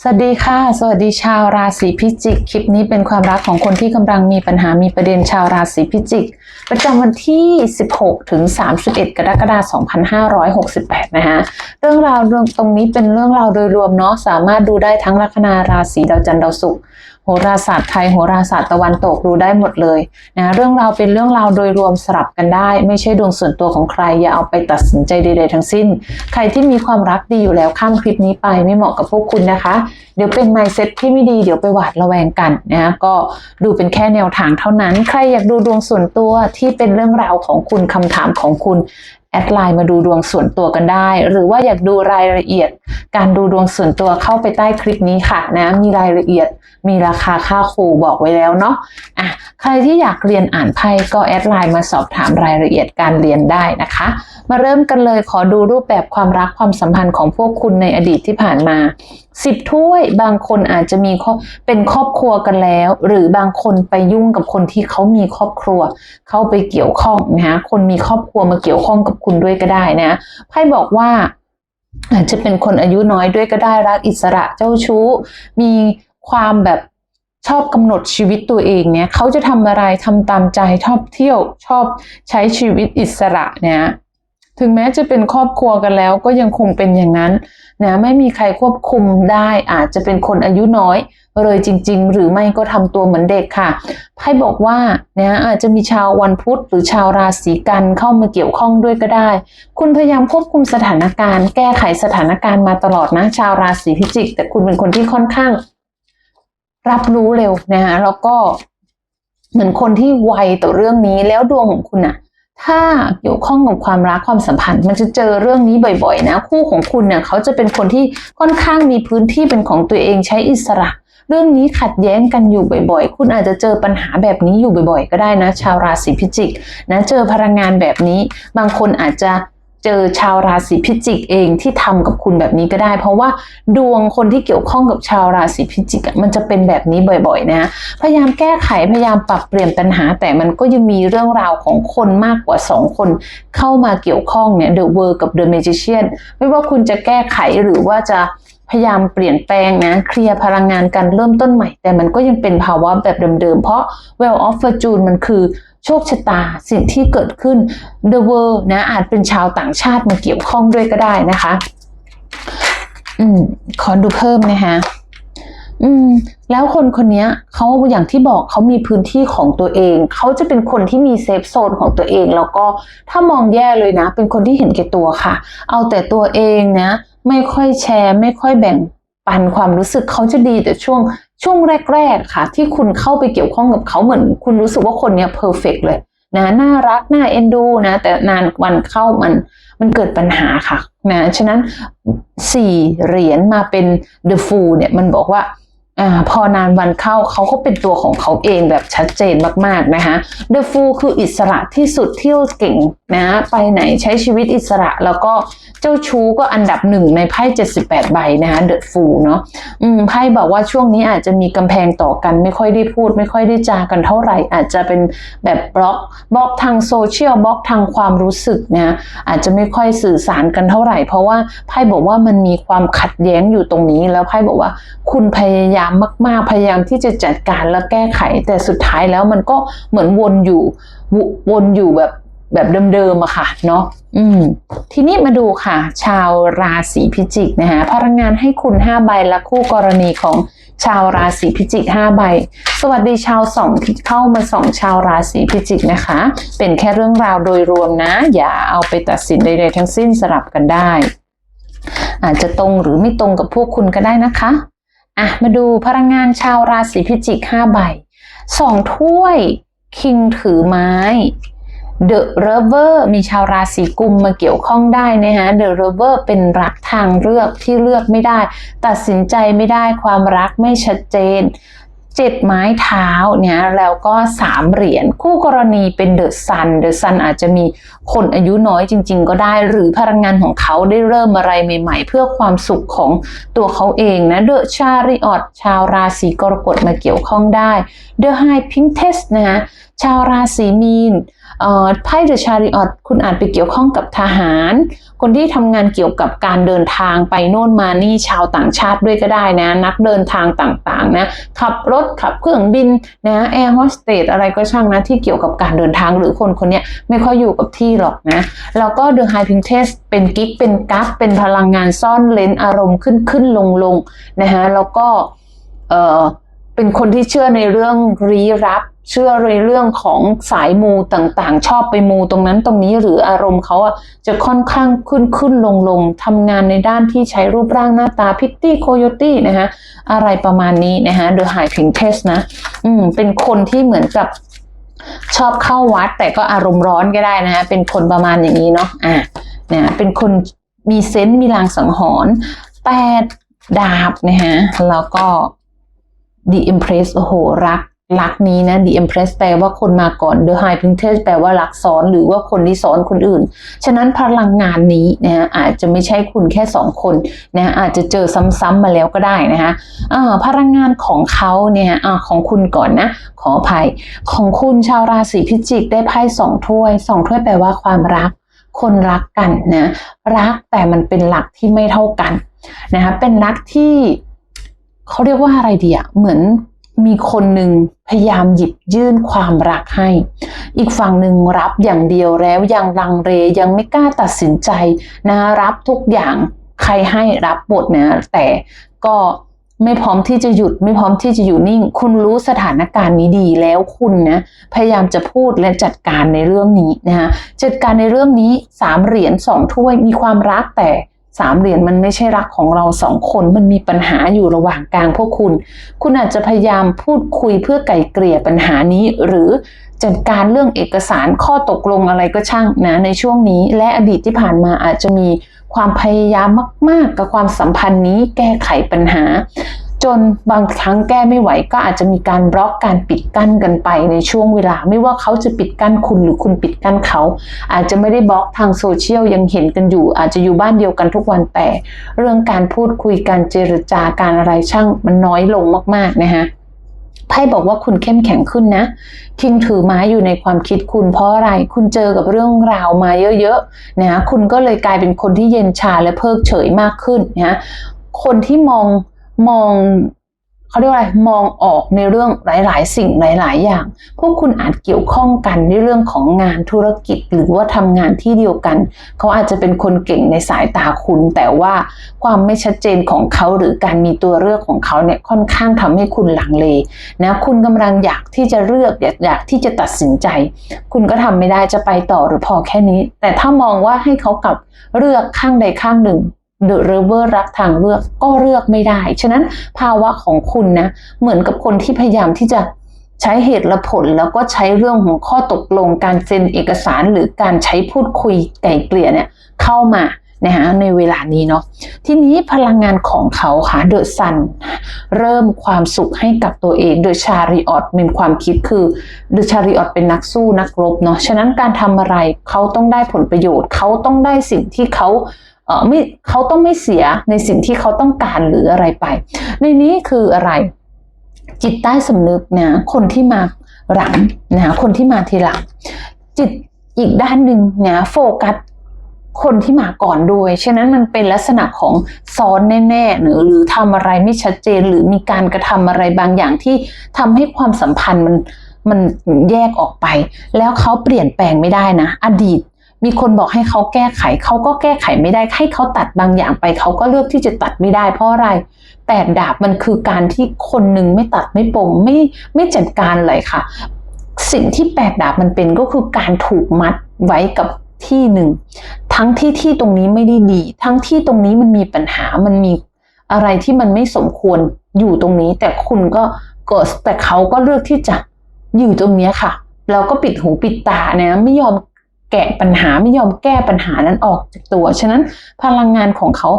สวัสดีค่ะ สวัสดีชาวราศีพิจิก คลิปนี้เป็นความรักของคนที่กำลังมีปัญหามีประเด็นชาวราศีพิจิก ประจำวันที่ 16 ถึง 31 กรกฎาคม 2568 นะคะเรื่องราวตรงนี้เป็นเรื่องราวโดยรวมเนาะสามารถดูได้ทั้งลัคนาราศีดาวจันทร์ดาวศุกร์ โหราศาสตร์ไทยโหราศาสตร์ตะวันตกดูได้หมดเลยนะเรื่องราวเป็นเรื่องราวโดยรวมสลับกันได้ ไม่ใช่ดวงส่วนตัวของใคร อย่าเอาไปตัดสินใจใดๆทั้งสิ้น ใครที่มีความรักดีอยู่แล้วข้ามคลิปนี้ไปไม่เหมาะกับพวกคุณนะคะ เดี๋ยวเป็นไมเซ็ตที่ไม่ดีเดี๋ยวไปหวาดระแวงกันนะก็ดูเป็นแค่แนวทางเท่านั้น ใครอยากดูดวงส่วนตัวที่เป็นเรื่องราวของคุณคำถามของคุณ แอดไลน์มาดูดวงส่วนตัวกันได้ หรือว่าอยากดูรายละเอียด การดูดวงส่วนตัวเข้าไปใต้คลิปนี้ค่ะนะมีรายละเอียด มีราคาค่าครูบอกไว้แล้วเนาะอะใครที่อยากเรียนอ่านไพ่ก็แอดไลน์มาสอบถามรายละเอียดการเรียนได้นะคะ มาเริ่มกันเลยขอดูรูปแบบความรักความสัมพันธ์ของพวกคุณในอดีตที่ผ่านมาสิบถ้วยบางคนอาจจะมีเป็นครอบครัวกันแล้ว หรือบางคนไปยุ่งกับคนที่เขามีครอบครัว เข้าไปเกี่ยวข้องนะคนมีครอบครัวมาเกี่ยวข้องกับคุณด้วยก็ได้นะไพ่บอกว่าอาจจะเป็นคนอายุน้อยด้วยก็ได้รักอิสระเจ้าชู้ มีความแบบชอบกำหนดชีวิตตัวเองเนี่ยเขาจะทำอะไรทำตามใจชอบเที่ยวชอบใช้ชีวิตอิสระเนี่ย ถึงแม้จะเป็นครอบครัวกันแล้ว ก็ยังคงเป็นอย่างนั้นนะไม่มีใครควบคุมได้อาจจะเป็นคนอายุน้อยเลยจริง ๆ หรือไม่ก็ทำตัวเหมือนเด็กค่ะไพ่บอกว่านะอาจจะมีชาววันพุธหรือชาวราศีกันเข้ามาเกี่ยวข้องด้วยก็ได้ คุณพยายามควบคุมสถานการณ์ แก้ไขสถานการณ์มาตลอดนะชาวราศีพิจิก แต่คุณเป็นคนที่ค่อนข้าง รับรู้เร็วนะคะแล้วก็เหมือนคนที่ไวต่อเรื่องนี้แล้วดวงของคุณอะ ถ้าเกี่ยวข้องกับความรักความสัมพันธ์ มันจะเจอเรื่องนี้บ่อย ๆ นะ คู่ของคุณเนี่ยเขาจะเป็นคนที่ค่อนข้างมีพื้นที่เป็นของตัวเองใช้อิสระ เรื่องนี้ขัดแย้งกันอยู่บ่อยๆ คุณอาจจะเจอปัญหาแบบนี้อยู่บ่อย ๆ ก็ได้นะ ชาวราศีพิจิกนะเจอพลังงานแบบนี้ บางคนอาจจะ เจอชาวราศีพิจิกเองที่ทำกับคุณแบบนี้ก็ได้ เพราะว่าดวงคนที่เกี่ยวข้องกับชาวราศีพิจิกมันจะเป็นแบบนี้บ่อยๆนะพยายามแก้ไขพยายามปรับเปลี่ยนปัญหา แต่มันก็ยังมีเรื่องราวของคนมากกว่า 2 คนเข้ามาเกี่ยวข้องเนี่ย The World กับ The Magician ไม่ว่าคุณจะแก้ไขหรือว่าจะพยายามเปลี่ยนแปลงนะเคลียร์พลังงานกันเริ่มต้นใหม่ แต่มันก็ยังเป็นภาวะแบบเดิมๆ เพราะ Well of Fortune มันคือ โชคชะตาสิ่งที่เกิดขึ้น The World นะอาจเป็นชาวต่างชาติมาเกี่ยวข้องด้วยก็ได้นะคะอืมขอดูเพิ่มนะคะอืมแล้วคนคนนี้เขาอย่างที่บอกเขามีพื้นที่ของตัวเอง เขาจะเป็นคนที่มีเซฟโซนของตัวเอง แล้วก็ถ้ามองแย่เลยนะ เป็นคนที่เห็นแก่ตัวค่ะ เอาแต่ตัวเองนะ ไม่ค่อยแชร์ ไม่ค่อยแบ่ง ปันความรู้สึกเขาจะดีแต่ช่วงช่วงแรก ๆ ค่ะ ที่คุณเข้าไปเกี่ยวข้องกับเขาเหมือนคุณรู้สึกว่าคนเนี้ยเพอร์เฟกเลยนะน่ารักน่าเอ็นดูนะ แต่นานวันเข้ามันมันเกิดปัญหาค่ะนะฉะนั้นสี่เหรียญมาเป็น The Fool เนี่ยมันบอกว่า อ่าพอนานวันเข้าเขาก็เป็นตัวของเขาเองแบบชัดเจนมากๆนะคะ The Fool คืออิสระที่สุดเที่ยวเก่งนะไปไหนใช้ชีวิตอิสระแล้วก็เจ้าชู้ก็อันดับหนึ่งในไพ่78 ใบนะคะเดอะฟูเนาะอืมไพ่บอกว่าช่วงนี้อาจจะมีกำแพงต่อกันไม่ค่อยได้พูด ไม่ค่อยได้จากันเท่าไหร่ อาจจะเป็นแบบบล็อกบล็อกทางโซเชียลบล็อกทางความรู้สึกนะอาจจะไม่ค่อยสื่อสารกันเท่าไหร่ เพราะว่าไพ่บอกว่ามันมีความขัดแย้งอยู่ตรงนี้แล้วไพ่บอกว่าคุณพยายามมาก ๆ พยายามที่จะจัดการและแก้ไข แต่สุดท้ายแล้วมันก็เหมือนวนอยู่วนอยู่แบบแบบเดิมๆอะค่ะเนาะอืม ทีนี้มาดูค่ะ ชาวราศีพิจิกนะคะพลังงานให้คุณ 5 ใบและคู่กรณีของชาวราศีพิจิก 5 ใบ สวัสดีชาวสองที่เข้ามาสองชาวราศีพิจิกนะคะ เป็นแค่เรื่องราวโดยรวมนะ อย่าเอาไปตัดสินใดๆทั้งสิ้นสลับกันได้ อาจจะตรงหรือไม่ตรงกับพวกคุณก็ได้นะคะ อะมาดูพลังงานชาวราศีพิจิก5ใบสองถ้วยคิงถือไม้เดอะเรเวอร์มีชาวราศีกุมมาเกี่ยวข้องได้นะฮะเดอะเรเวอร์เป็นรักทางเลือกที่เลือกไม่ได้ ตัดสินใจไม่ได้ความรักไม่ชัดเจน เจ็ดไม้เท้าเนี่ยแล้วก็สามเหรียญคู่กรณีเป็นเดอะซันเดอะซันอาจจะมีคนอายุน้อยจริง ๆ ก็ได้ หรือพลังงานของเขาได้เริ่มอะไรใหม่ ๆ เพื่อความสุขของตัวเขาเองนะเดอะชาริออตชาวราศีกรกฎมาเกี่ยวข้องได้เดอะไฮพิงเทสนะ ชาวราศีมีนไพ่เดอะชาริออตคุณอาจไปเกี่ยวข้องกับทหาร คนที่ทำงานเกี่ยวกับการเดินทางไปโน่นมานี่ชาวต่างชาติด้วยก็ได้นะ นักเดินทางต่างๆนะขับรถขับเครื่องบินนะแอร์โฮสเตสอะไรก็ช่างนะที่เกี่ยวกับการเดินทางหรือคนคนนี้ไม่ค่อยอยู่กับที่หรอกนะ แล้วก็เดอะไฮพิงเทสเป็นกิ๊กเป็นกั๊กเป็นพลังงานซ่อนเลนอารมณ์ขึ้นขึ้นลงลงนะฮะแล้วก็เออ เป็นคนที่เชื่อในเรื่องลี้รับ เชื่อในเรื่องของสายมูต่างๆ ชอบไปมูตรงนั้นตรงนี้หรืออารมณ์เขาอะจะค่อนข้างขึ้นขึ้นลงลงทำงานในด้านที่ใช้รูปร่างหน้าตาพิตตี้โคโยตี้นะฮะอะไรประมาณนี้นะฮะเดอะไฮพิงเทสนะ อืม เป็นคนที่เหมือนกับชอบเข้าวัดแต่ก็อารมณ์ร้อนก็ได้นะฮะเป็นคนประมาณอย่างนี้เนาะอ่าเนี่ยเป็นคนมีเซนต์มีลางสังหรณ์แปดดาบนะฮะแล้วก็ The Empress โอ้โห รัก รักนี้นะ The Empress แปลว่าคนมาก่อน The High Priestess แปลว่ารักซ้อนหรือว่าคนที่ซ้อนคนอื่น ฉะนั้นพลังงานนี้นะฮะอาจจะไม่ใช่คุณแค่สองคนนะอาจจะเจอซ้ำๆมาแล้วก็ได้นะคะพลังงานของเขาเนี่ยอของคุณก่อนนะ ขออภัย ของคุณชาวราศีพิจิกได้ไพ่สองถ้วยสองถ้วยแปลว่าความรัก คนรักกันนะ รักแต่มันเป็นหลักที่ไม่เท่ากันนะคะเป็นรักที่ เขาเรียกว่าอะไรดีอะเหมือนมีคนหนึ่งพยายามหยิบยื่นความรักให้ อีกฝั่งหนึ่งรับอย่างเดียวแล้วยังลังเลยังไม่กล้าตัดสินใจนะรับทุกอย่างใครให้รับหมดนะแต่ก็ไม่พร้อมที่จะหยุดไม่พร้อมที่จะอยู่นิ่ง คุณรู้สถานการณ์นี้ดีแล้วคุณนะพยายามจะพูดและจัดการในเรื่องนี้นะคะจัดการในเรื่องนี้สามเหรียญสองถ้วยมีความรักแต่ สามเหรียญมันไม่ใช่รักของเราสองคนมันมีปัญหาอยู่ระหว่างกลางพวกคุณ คุณอาจจะพยายามพูดคุยเพื่อไก่เกลี่ยปัญหานี้ หรือจัดการเรื่องเอกสารข้อตกลงอะไรก็ช่างนะในช่วงนี้ และอดีตที่ผ่านมาอาจจะมีความพยายามมาก ๆ กับความสัมพันธ์นี้แก้ไขปัญหา จนบางครั้งแก้ไม่ไหวก็อาจจะมีการบล็อกการปิดกั้นกันไปในช่วงเวลา ไม่ว่าเขาจะปิดกั้นคุณหรือคุณปิดกั้นเขา อาจจะไม่ได้บล็อกทางโซเชียลยังเห็นกันอยู่ อาจจะอยู่บ้านเดียวกันทุกวันแต่ เรื่องการพูดคุยการเจรจาการอะไรช่างมันน้อยลงมากๆนะฮะไพ่บอกว่าคุณเข้มแข็งขึ้นนะ คิงถือไม้อยู่ในความคิดคุณเพราะอะไร คุณเจอกับเรื่องราวมาเยอะๆนะคุณก็เลยกลายเป็นคนที่เย็นชาและเพิกเฉยมากขึ้นนะคนที่มอง มองเขาเรียกว่าอะไรมองออกในเรื่องหลาย ๆ สิ่งหลาย ๆ อย่าง พวกคุณอาจเกี่ยวข้องกันในเรื่องของงานธุรกิจหรือว่าทำงานที่เดียวกัน เขาอาจจะเป็นคนเก่งในสายตาคุณ แต่ว่าความไม่ชัดเจนของเขาหรือการมีตัวเลือกของเขาเนี่ยค่อนข้างทำให้คุณหลังเลนะคุณกำลังอยากที่จะเลือกอยากอยากที่จะตัดสินใจ คุณก็ทำไม่ได้จะไปต่อหรือพอแค่นี้ แต่ถ้ามองว่าให้เขากลับเลือกข้างใดข้างหนึ่ง เดอะเรเวอร์รักทางเลือกก็เลือกไม่ได้ ฉะนั้นภาวะของคุณนะ เหมือนกับคนที่พยายามที่จะใช้เหตุและผลแล้วก็ใช้เรื่องของข้อตกลงการเซ็นเอกสารหรือการใช้พูดคุยไกล่เกลี่ยเนี่ยเข้ามานะฮะในเวลานี้เนาะทีนี้พลังงานของเขาค่ะเดอะซันเริ่มความสุขให้กับตัวเองโดยชาริออตเป็นความคิดคือเดอะชาริออตเป็นนักสู้นักรบเนาะฉะนั้นการทำอะไรเขาต้องได้ผลประโยชน์ เขาต้องได้สิ่งที่เขา ไม่เขาต้องไม่เสียในสิ่งที่เขาต้องการหรืออะไรไป ในนี้คืออะไร จิตใต้สำนึกนะคนที่มาหลังนะคนที่มาทีหลัง จิตอีกด้านหนึ่งนะโฟกัสคนที่มาก่อนด้วย ฉะนั้นมันเป็นลักษณะของซ้อนแน่ๆหรือหรือทำอะไรไม่ชัดเจนหรือมีการกระทำอะไรบางอย่างที่ทำให้ความสัมพันธ์มันมันแยกออกไป แล้วเขาเปลี่ยนแปลงไม่ได้นะ อดีต มีคนบอกให้เขาแก้ไข เขาก็แก้ไขไม่ได้ ให้เขาตัดบางอย่างไป เขาก็เลือกที่จะตัดไม่ได้เพราะอะไรแปดดาบมันคือการที่คนหนึ่งไม่ตัดไม่ปลงไม่ไม่จัดการเลยค่ะ สิ่งที่แปดดาบมันเป็นก็คือการถูกมัดไว้กับที่หนึ่ง ทั้งที่ที่ตรงนี้ไม่ได้ดี ทั้งที่ตรงนี้มันมีปัญหา มันมีอะไรที่มันไม่สมควรอยู่ตรงนี้ แต่คุณก็ก็แต่เขาก็เลือกที่จะอยู่ตรงเนี้ยค่ะ แล้วก็ปิดหูปิดตาเนี่ยไม่ยอม แกะปัญหาไม่ยอมแก้ปัญหานั้นออกจากตัว ฉะนั้นพลังงานของเขา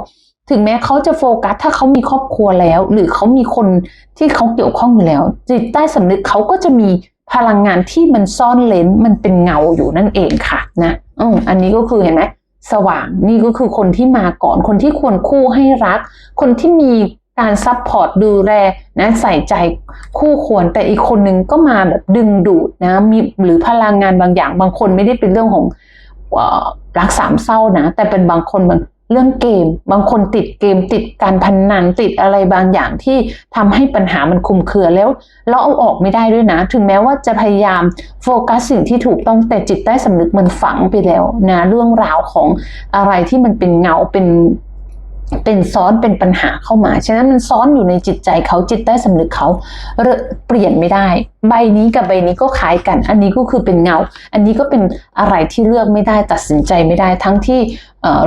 ถึงแม้เขาจะโฟกัส ถ้าเขามีครอบครัวแล้ว หรือเขามีคนที่เขาเกี่ยวข้องอยู่แล้ว จิตใต้สำนึกเขาก็จะมีพลังงานที่มันซ่อนเลนมันเป็นเงาอยู่นั่นเองค่ะนะอืมอันนี้ก็คือเห็นไหมสว่างนี่ก็คือคนที่มาก่อนคนที่ควรคู่ให้รัก คนที่มี การซัพพอร์ตดูแลนะใส่ใจคู่ควรแต่อีกคนนึงก็มาแบบดึงดูดนะมีหรือพลังงานบางอย่าง บางคนไม่ได้เป็นเรื่องของรักสามเศร้านะ แต่เป็นบางคนบางเรื่องเกม บางคนติดเกมติดการพนนันติดอะไรบางอย่างที่ทำให้ปัญหามันคุมเครือแล้วแล้วเอาออกไม่ได้ด้วยนะ ถึงแม้ว่าจะพยายามโฟกัสสิ่งที่ถูกต้องแต่จิตใต้สำนึกมันฝังไปแล้วนะเรื่องราวของอะไรที่มันเป็นเงาเป็น เป็นซ้อนเป็นปัญหาเข้ามา ฉะนั้นมันซ้อนอยู่ในจิตใจเขาจิตใต้สำนึกเขาเรเปลี่ยนไม่ได้ ใบนี้กับใบนี้ก็คล้ายกัน อันนี้ก็คือเป็นเงา อันนี้ก็เป็นอะไรที่เลือกไม่ได้ตัดสินใจไม่ได้ ทั้งที่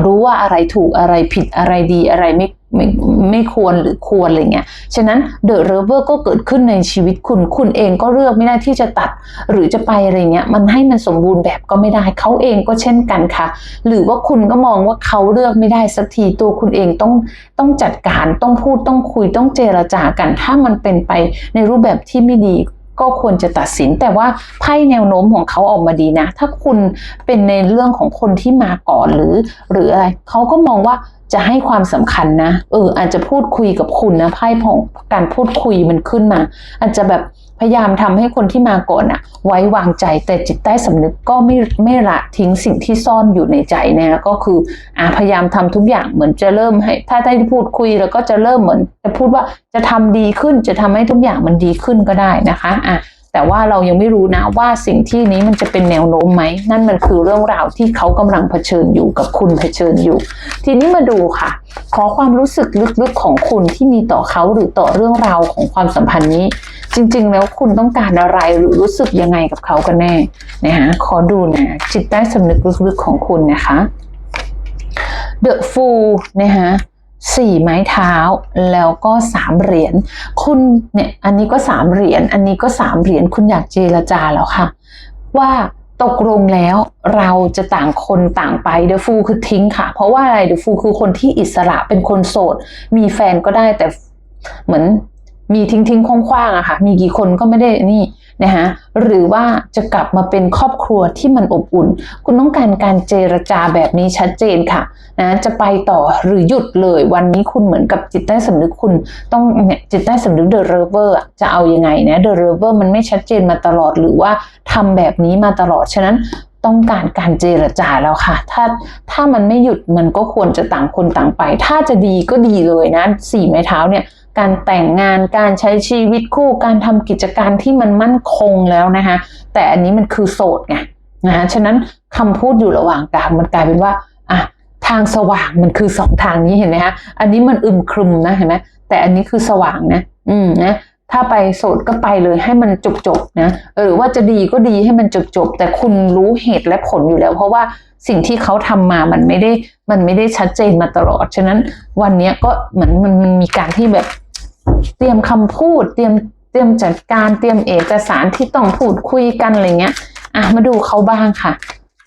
รู้ว่าอะไรถูกอะไรผิดอะไรดีอะไรไม่ ไม่ไม่ควรหรือควรอะไรเงี้ย ฉะนั้นเดอะเรเวอร์ก็เกิดขึ้นในชีวิตคุณ คุณเองก็เลือกไม่ได้ที่จะตัด หรือจะไปอะไรเงี้ย มันให้มันสมบูรณ์แบบก็ไม่ได้ เขาเองก็เช่นกันค่ะ หรือว่าคุณก็มองว่าเขาเลือกไม่ได้สักที ตัวคุณเองต้องต้องจัดการ ต้องพูด ต้องคุย ต้องเจรจากัน ถ้ามันเป็นไปในรูปแบบที่ไม่ดีก็ควรจะตัดสินแต่ว่าไพ่แนวโน้มของเขาออกมาดีนะ ถ้าคุณเป็นในเรื่องของคนที่มาก่อนหรือ หรืออะไรเขาก็มองว่า จะให้ความสำคัญนะ เออ อาจจะพูดคุยกับคุณนะไพ่ของการพูดคุยมันขึ้นมา อาจจะแบบพยายามทำให้คนที่มาก่อนอะไว้วางใจแต่จิตใต้สำนึกก็ไม่ไม่ละทิ้งสิ่งที่ซ่อนอยู่ในใจนะก็คืออ่าพยายามทำทุกอย่างเหมือนจะเริ่มให้ ถ้าได้พูดคุยแล้วก็จะเริ่มเหมือน จะพูดว่าจะทำดีขึ้นจะทำให้ทุกอย่างมันดีขึ้นก็ได้นะคะอะ แต่ว่าเรายังไม่รู้นะว่าสิ่งที่นี้มันจะเป็นแนวโน้มไหม นั่นมันคือเรื่องราวที่เขากำลังเผชิญอยู่กับคุณเผชิญอยู่ ทีนี้มาดูค่ะ ขอความรู้สึกลึกๆของคุณที่มีต่อเขาหรือต่อเรื่องราวของความสัมพันธ์นี้ จริง ๆ แล้วคุณต้องการอะไรหรือรู้สึกยังไงกับเขากันแน่นะคะขอดูนะจิตใต้สำนึกลึกๆของคุณนะคะ The Fool นะคะ สี่ไม้เท้าแล้วก็สามเหรียญคุณเนี่ยอันนี้ก็สามเหรียญอันนี้ก็สามเหรียญคุณอยากเจรจาแล้วค่ะ ว่าตกลงแล้วเราจะต่างคนต่างไปเดอะฟูคือทิ้งค่ะ เพราะว่าอะไรเดอะฟูคือคนที่อิสระเป็นคนโสด มีแฟนก็ได้แต่เหมือนมีทิ้งทิ้งคว้างๆอะค่ะ มีกี่คนก็ไม่ได้นี่ นะคะหรือว่าจะกลับมาเป็นครอบครัวที่มันอบอุ่น คุณต้องการการเจรจาแบบนี้ชัดเจนค่ะนะจะไปต่อหรือหยุดเลยวันนี้คุณเหมือนกับจิตใต้สำนึกคุณต้องเนี่ยจิตใต้สำนึกเดอะเรเวอร์จะเอายังไงนะเดอะเรเวอร์มันไม่ชัดเจนมาตลอดหรือว่าทำแบบนี้มาตลอดฉะนั้นต้องการการเจรจาแล้วค่ะ ถ้าถ้ามันไม่หยุดมันก็ควรจะต่างคนต่างไป ถ้าจะดีก็ดีเลยนะสี่ไม้เท้าเนี่ย การแต่งงานการใช้ชีวิตคู่การทำกิจการที่มันมั่นคงแล้วนะคะแต่อันนี้มันคือโสดไงนะฉะนั้นคำพูดอยู่ระหว่างกลางมันกลายเป็นว่าอะทางสว่างมันคือสองทางนี้เห็นไหมคะอันนี้มันอึมครึมนะเห็นไหมแต่อันนี้คือสว่างนะ อืมนะถ้าไปโสดก็ไปเลยให้มันจบจบนะเออว่าจะดีก็ดีให้มันจบจบแต่คุณรู้เหตุและผลอยู่แล้ว เพราะว่าสิ่งที่เขาทำมามันไม่ได้มันไม่ได้ชัดเจนมาตลอด ฉะนั้นวันเนี้ยก็เหมือนมันมีการที่แบบ เตรียมคำพูด เตรียมเตรียมจัดการเตรียมเอกสารที่ต้องพูดคุยกันอะไรเงี้ยอะมาดูเขาบ้างค่ะ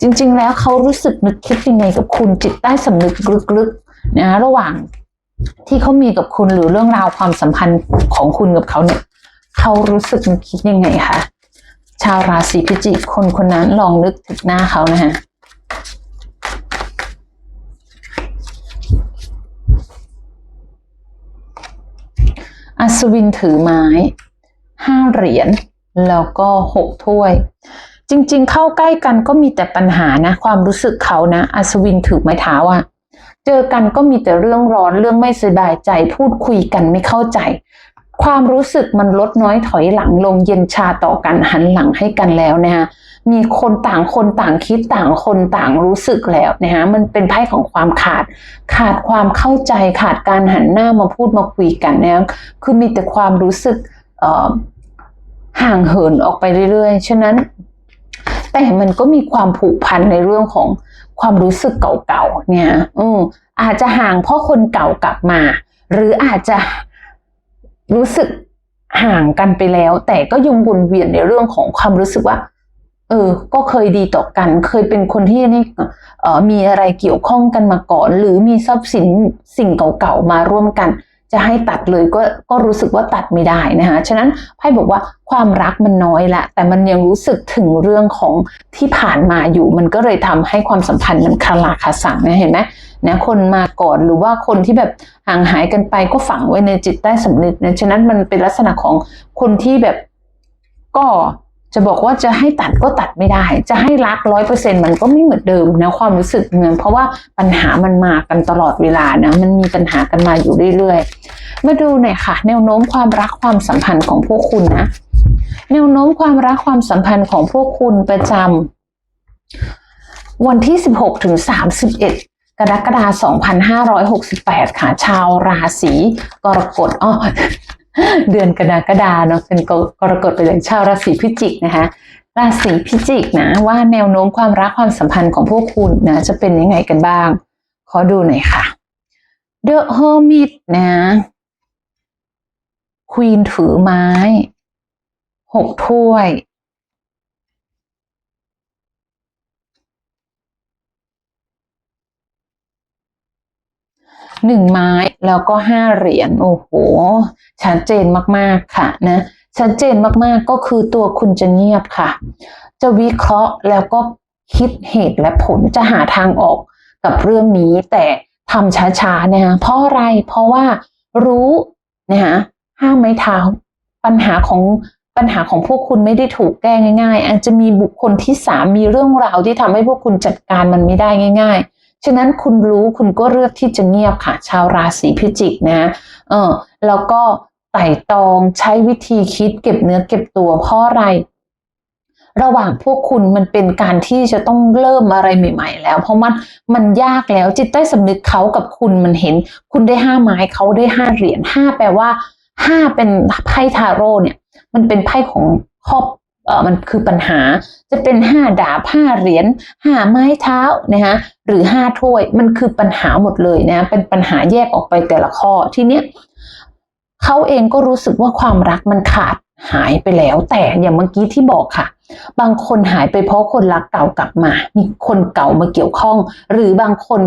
จริง ๆ แล้วเขารู้สึกนึกคิดยังไงกับคุณจิตใต้สำนึกลึกๆนะระหว่างที่เขามีกับคุณหรือเรื่องราวความสัมพันธ์ของคุณกับเขาเนี่ยเขารู้สึกนึกคิดยังไงคะชาวราศีพิจิกคนคนนั้นลองนึกถึงหน้าเขานะฮะ อัศวินถือไม้ห้าเหรียญแล้วก็หกถ้วย จริง ๆ เข้าใกล้กันก็มีแต่ปัญหานะ ความรู้สึกเขานะ อัศวินถือไม้เท้าอะเจอกันก็มีแต่เรื่องร้อนเรื่องไม่สบายใจ พูดคุยกันไม่เข้าใจ ความรู้สึกมันลดน้อยถอยหลังลงเย็นชาต่อกันหันหลังให้กันแล้วนะฮะ มีคนต่างคนต่างคิดต่างคนต่างรู้สึกแล้วนะฮะมันเป็นไพ่ของความขาด ขาดความเข้าใจขาดการหันหน้ามาพูดมาคุยกันนะคือมีแต่ความรู้สึกเอ่อห่างเหินออกไปเรื่อยๆ ฉะนั้น แต่มันก็มีความผูกพันในเรื่องของความรู้สึกเก่าๆเนี่ยอืมอาจจะห่างเพราะคนเก่ากลับมา หรืออาจจะรู้สึกห่างกันไปแล้ว แต่ก็ยังวนเวียนในเรื่องของความรู้สึกว่า เออ ก็เคยดีต่อกัน เคยเป็นคนที่นี่เออมีอะไรเกี่ยวข้องกันมาก่อน หรือมีทรัพย์สินสิ่งเก่าๆมาร่วมกัน จะให้ตัดเลยก็ก็รู้สึกว่าตัดไม่ได้นะคะฉะนั้นไพ่บอกว่าความรักมันน้อยละแต่มันยังรู้สึกถึงเรื่องของที่ผ่านมาอยู่ มันก็เลยทำให้ความสัมพันธ์มันคลาคาสังนะเห็นไหมนะคนมาก่อนหรือว่าคนที่แบบห่างหายกันไปก็ฝังไว้ในจิตใต้สำนึกนะฉะนั้นมันเป็นลักษณะของคนที่แบบก็ จะบอกว่าจะให้ตัดก็ตัดไม่ได้ จะให้รักร้อยเปอร์เซ็นมันก็ไม่เหมือนเดิมนะความรู้สึกเงินเพราะว่าปัญหามันมากันตลอดเวลานะมันมีปัญหากันมาอยู่เรื่อยๆ มาดูหน่อยค่ะ แนวโน้มความรักความสัมพันธ์ของพวกคุณนะ แนวโน้มความรักความสัมพันธ์ของพวกคุณประจำวันที่ 16ถึง31กรกฎาคม2568 ค่ะ ชาวราศีกรกฎอ้อ เดือนกรกฎาเนาะเป็นกรกฎไปเลยชาวราศีพิจิกนะคะราศีพิจิกนะว่าแนวโน้มความรักความสัมพันธ์ของพวกคุณนะจะเป็นยังไงกันบ้าง ขอดูหน่อยค่ะ The Hermit นะควีนถือไม้หกถ้วย หนึ่งไม้แล้วก็ห้าเหรียญโอ้โหชัดเจนมากๆค่ะนะชัดเจนมากๆก็คือตัวคุณจะเงียบค่ะ จะวิเคราะห์แล้วก็คิดเหตุและผลจะหาทางออกกับเรื่องนี้ แต่ทำช้าๆนะคะเพราะอะไรเพราะว่ารู้นะคะห้ามไม้เท้าปัญหาของปัญหาของพวกคุณไม่ได้ถูกแก้ง่าย ๆ อาจจะมีบุคคลที่สามมีเรื่องราวที่ทำให้พวกคุณจัดการมันไม่ได้ง่าย ๆ ฉะนั้นคุณรู้คุณก็เลือกที่จะเงียบค่ะ ชาวราศีพิจิกนะเออแล้วก็ไต่ตองใช้วิธีคิดเก็บเนื้อเก็บตัวเพราะอะไร ระหว่างพวกคุณมันเป็นการที่จะต้องเริ่มอะไรใหม่ ๆ แล้ว เพราะมันมันยากแล้วจิตใต้สำนึกเขากับคุณมันเห็น คุณได้ห้าไม้เขาได้ห้าเหรียญห้าแปลว่าห้าเป็นไพ่ทาโร่เนี่ย มันเป็นไพ่ของครอบเออ มันคือปัญหาจะเป็นห้าดาบห้าเหรียญห้าไม้เท้านะคะหรือห้าถ้วยมันคือปัญหาหมดเลยนะเป็นปัญหาแยกออกไปแต่ละข้อทีเนี้ยเขาเองก็รู้สึกว่าความรักมันขาดหายไปแล้ว แต่อย่างเมื่อกี้ที่บอกค่ะ บางคนหายไปเพราะคนรักเก่ากลับมา มีคนเก่ามาเกี่ยวข้อง หรือบางคน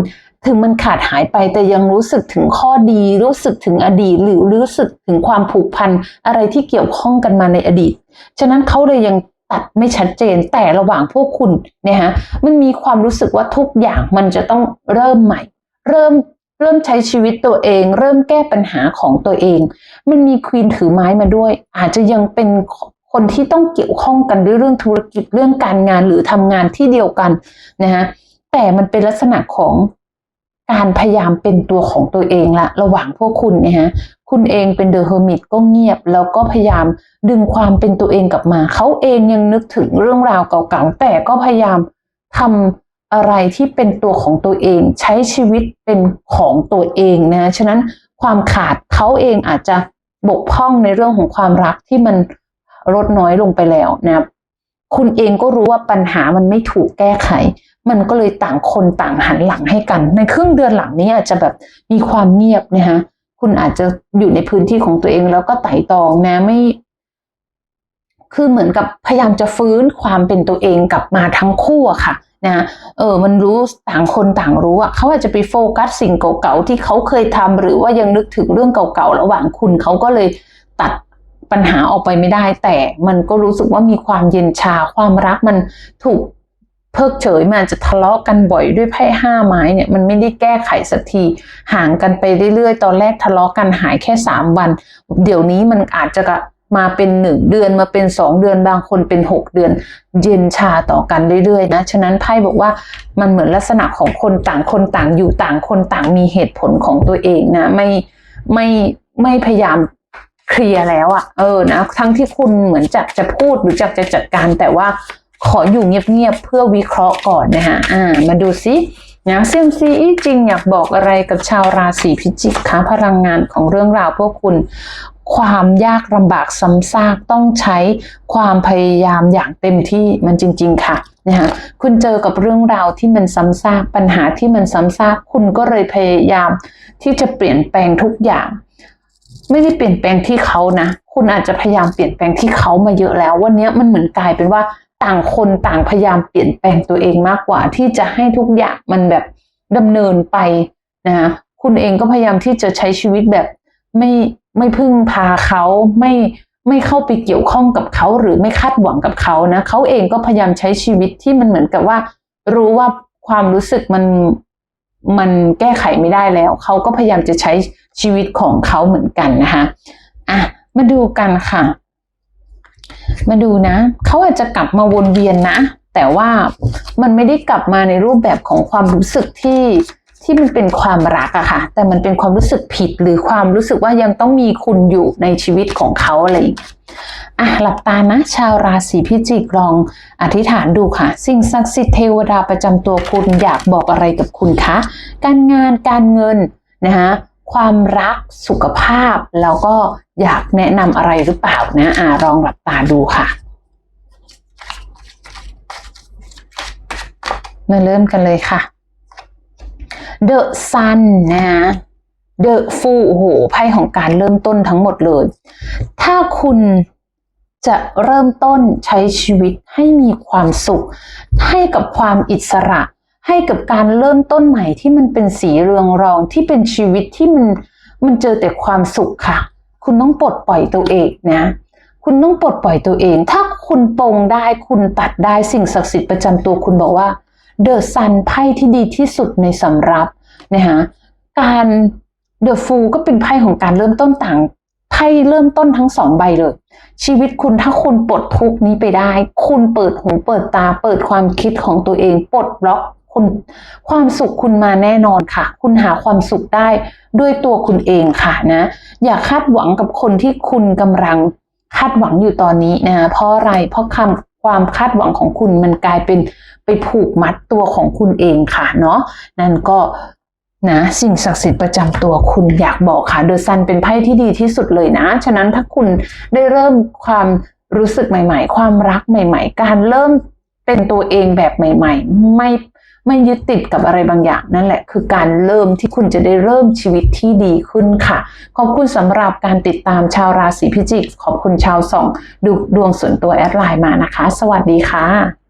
ถึงมันขาดหายไปแต่ยังรู้สึกถึงข้อดี รู้สึกถึงอดีต หรือรู้สึกถึงความผูกพันอะไรที่เกี่ยวข้องกันมาในอดีต ฉะนั้นเขาเลยยังตัดไม่ชัดเจนแต่ระหว่างพวกคุณเนี่ยฮะมันมีความรู้สึกว่าทุกอย่างมันจะต้องเริ่มใหม่ เริ่มเริ่มใช้ชีวิตตัวเอง เริ่มแก้ปัญหาของตัวเอง มันมีควีนถือไม้มาด้วย อาจจะยังเป็นคนที่ต้องเกี่ยวข้องกันด้วยเรื่องธุรกิจเรื่องการงานหรือทำงานที่เดียวกันนะฮะแต่มันเป็นลักษณะของการพยายามเป็นตัวของตัวเองละระหว่างพวกคุณเนี่ยฮะ คุณเองเป็นเดอะเฮอร์มิตก็เงียบ แล้วก็พยายามดึงความเป็นตัวเองกลับมา เขาเองยังนึกถึงเรื่องราวเก่าๆแต่ก็พยายามทำอะไรที่เป็นตัวของตัวเอง ใช้ชีวิตเป็นของตัวเองนะฉะนั้นความขาดเขาเองอาจจะบกพร่องในเรื่องของความรักที่มันลดน้อยลงไปแล้วนะคุณเองก็รู้ว่าปัญหามันไม่ถูกแก้ไข มันก็เลยต่างคนต่างหันหลังให้กัน ในครึ่งเดือนหลังนี้อาจจะแบบมีความเงียบนะคะ คุณอาจจะอยู่ในพื้นที่ของตัวเองแล้วก็ไต่ตองนะไม่ คือเหมือนกับพยายามจะฟื้นความเป็นตัวเองกลับมาทั้งคู่อะค่ะนะเออมันรู้ต่างคนต่างรู้อะเขาอาจจะไปโฟกัสสิ่งเก่าๆที่เขาเคยทำหรือว่ายังนึกถึงเรื่องเก่าๆระหว่างคุณเขาก็เลยตัดปัญหาออกไปไม่ได้ แต่มันก็รู้สึกว่ามีความเย็นชาความรักมันถูก เพิกเฉยมันจะทะเลาะกันบ่อยด้วยไพ่ห้าไม้เนี่ยมันไม่ได้แก้ไขสักทีห่างกันไปเรื่อยๆ ตอนแรกทะเลาะกันหายแค่สามวัน เดี๋ยวนี้มันอาจจะมาเป็นหนึ่งเดือนมาเป็นสองเดือนบางคนเป็นหกเดือน เย็นชาต่อกันเรื่อยๆนะฉะนั้นไพ่บอกว่ามันเหมือนลักษณะของคนต่างคนต่างอยู่ต่างคนต่างมีเหตุผลของตัวเองนะไม่ไม่ไม่พยายามเคลียร์แล้วอะ่ะเออนะทั้งที่คุณเหมือนจะจะพูดหรือจะจะจัดการแต่ว่า ขออยู่เงียบๆเพื่อวิเคราะห์ก่อนนะฮะอ่า มาดูซินะเซียมซีจริงอยากบอกอะไรกับชาวราศีพิจิกคะพลังงานของเรื่องราวพวกคุณ ความยากลำบากซ้ำซากต้องใช้ความพยายามอย่างเต็มที่มันจริง ๆ ค่ะนะคะคุณเจอกับเรื่องราวที่มันซ้ำซากปัญหาที่มันซ้ำซากคุณก็เลยพยายามที่จะเปลี่ยนแปลงทุกอย่าง ไม่ได้เปลี่ยนแปลงที่เขานะ คุณอาจจะพยายามเปลี่ยนแปลงที่เขามาเยอะแล้ว วันนี้มันเหมือนกลายเป็นว่า ต่างคนต่างพยายามเปลี่ยนแปลงตัวเองมากกว่า ที่จะให้ทุกอย่างมันแบบดำเนินไปนะคะคุณเองก็พยายามที่จะใช้ชีวิตแบบไม่ไม่พึ่งพาเขาไม่ไม่เข้าไปเกี่ยวข้องกับเขาหรือไม่คาดหวังกับเขานะเขาเองก็พยายามใช้ชีวิตที่มันเหมือนกับว่า รู้ว่าความรู้สึกมันมันแก้ไขไม่ได้แล้ว เขาก็พยายามจะใช้ชีวิตของเขาเหมือนกันนะคะอะมาดูกันค่ะ มาดูนะ เขาอาจจะกลับมาวนเวียนนะ แต่ว่ามันไม่ได้กลับมาในรูปแบบของความรู้สึกที่ที่มันเป็นความรักอะค่ะ แต่มันเป็นความรู้สึกผิดหรือความรู้สึกว่ายังต้องมีคุณอยู่ในชีวิตของเขาอะไรอย่างเงี้ยอะหลับตานะ ชาวราศีพิจิกลองอธิษฐานดูค่ะ สิ่งศักดิ์สิทธิ์เทวดาประจำตัวคุณอยากบอกอะไรกับคุณคะ การงานการเงินนะคะ ความรักสุขภาพ แล้วก็อยากแนะนำอะไรหรือเปล่านะอ่าลองหลับตาดูค่ะ มาเริ่มกันเลยค่ะ The Sun นะฮะ The Fool โอ้โหไพ่ของการเริ่มต้นทั้งหมดเลย ถ้าคุณจะเริ่มต้นใช้ชีวิตให้มีความสุข ให้กับความอิสระ ให้กับการเริ่มต้นใหม่ที่มันเป็นสีเรืองรองที่เป็นชีวิตที่มันมันเจอแต่ความสุขค่ะ คุณต้องปลดปล่อยตัวเองนะ คุณต้องปลดปล่อยตัวเอง ถ้าคุณปลงได้คุณตัดได้สิ่งศักดิ์สิทธิ์ประจำตัวคุณบอกว่าเดอะซันไพ่ที่ดีที่สุดในสำรับนะคะการเดอะฟูก็เป็นไพ่ของการเริ่มต้นต่างไพ่เริ่มต้นทั้งสองใบเลย ชีวิตคุณถ้าคุณปลดทุกนี้ไปได้ คุณเปิดหูเปิดตาเปิดความคิดของตัวเอง ปลดบล็อก คุณความสุขคุณมาแน่นอนค่ะ คุณหาความสุขได้ด้วยตัวคุณเองค่ะนะ อย่าคาดหวังกับคนที่คุณกำลังคาดหวังอยู่ตอนนี้นะเพราะอะไรเพราะคำความคาดหวังของคุณมันกลายเป็นไปผูกมัดตัวของคุณเองค่ะเนาะนั่นก็นะสิ่งศักดิ์สิทธิ์ประจำตัวคุณอยากบอกค่ะเดอะซันเป็นไพ่ที่ดีที่สุดเลยนะ ฉะนั้นถ้าคุณได้เริ่มความรู้สึกใหม่ ๆ ความรักใหม่ ๆ การเริ่มเป็นตัวเองแบบใหม่ ๆ ไม่ ไม่ยึดติดกับอะไรบางอย่างนั่นแหละ คือการเริ่มที่คุณจะได้เริ่มชีวิตที่ดีขึ้นค่ะ ขอบคุณสำหรับการติดตามชาวราศีพิจิก ขอบคุณชาวส่องดูดวงส่วนตัวแอดไลน์มานะคะ สวัสดีค่ะ